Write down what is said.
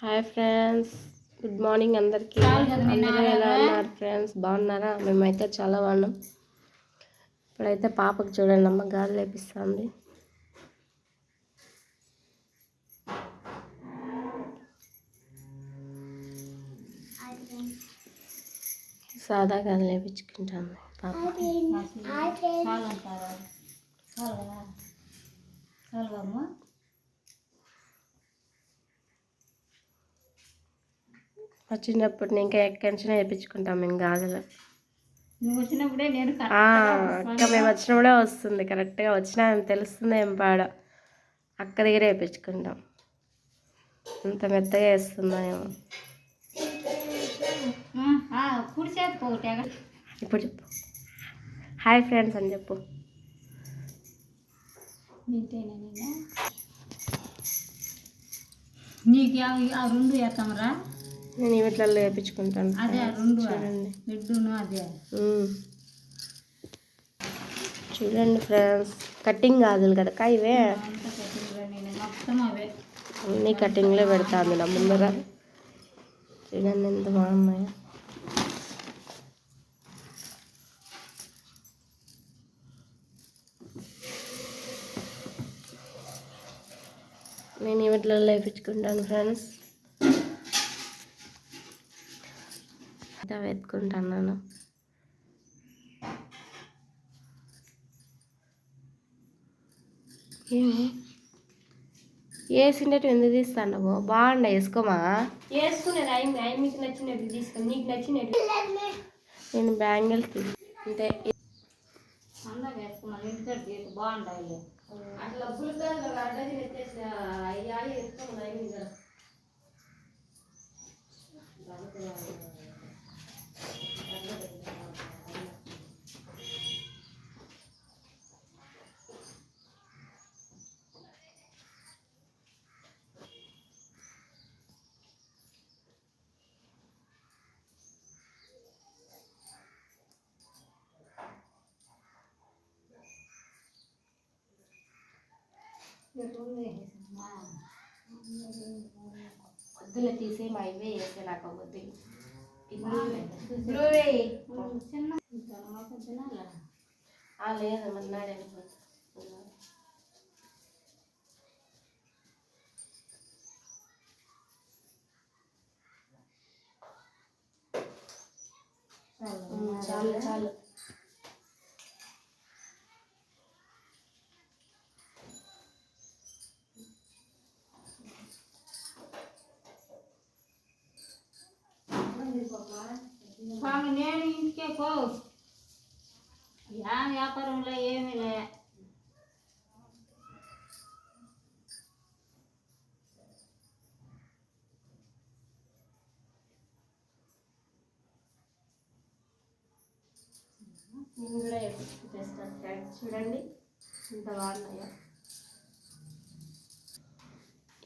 Hi friends good morning అందరికీ. అందరూ ఎలా ఉన్నారు ఫ్రెండ్స్? బాగున్నారా? మేమైతే చాలా బాగున్నాం. ఇప్పుడైతే పాపకు చూడండి అమ్మ గాలి లేపిస్తుంది. సాదా గాలి లేపించుకుంటాను పాప. చాలు అంటారా వచ్చినప్పుడు ఇంకా ఎక్కడి నుంచి వేయించుకుంటాం మేము గాజులు. అక్క మేము వచ్చినప్పుడే వస్తుంది కరెక్ట్గా వచ్చినా తెలుస్తుంది ఏం పాడ. అక్క దగ్గర వేయించుకుంటాం అంత మెత్తగా వేస్తుందో ఏమో. కుడి చేతి ఒకటి ఎగ. ఇప్పుడు చెప్పు. హాయ్ ఫ్రెండ్స్ అని చెప్పు. నీకు ఆ- ఆ రెండు వేస్తామరా నేను ఈ వీటిలలో వేయించుకుంటాను. అదే ఆ రెండు చూడండి. చూడండి ఫ్రెండ్స్ కటింగ్ గాజులు కదా ఇవే? అన్ని కటింగ్లో పెడతాను నా ముందర. చూడండి ఎంత బాగున్నాయో. నేను ఈ వీటిలలో వేయించుకుంటాను ఫ్రెండ్స్. ఇంకా వెతుకుంటున్నాను ఏమి? వేసిండేటి ఎందుకు తీస్తాండవు? బాగుండ వేసుకోమా? నేను బ్యాంగిల్స్ అంటే బాగుంటాయి అట్లా అయ్యాలి వద్దులే తీసే మా ఇవే వేసే నాకు వద్దు చిన్న తినాలా లేదు మన్నాడు చాలు చాలు స్వామి నేను ఇంటికే పో యా వ్యాపారంలో ఏమీ లే. నేను కూడా ఫ్రెండ్స్ చూడండి. ఇంత బాగున్నాయా.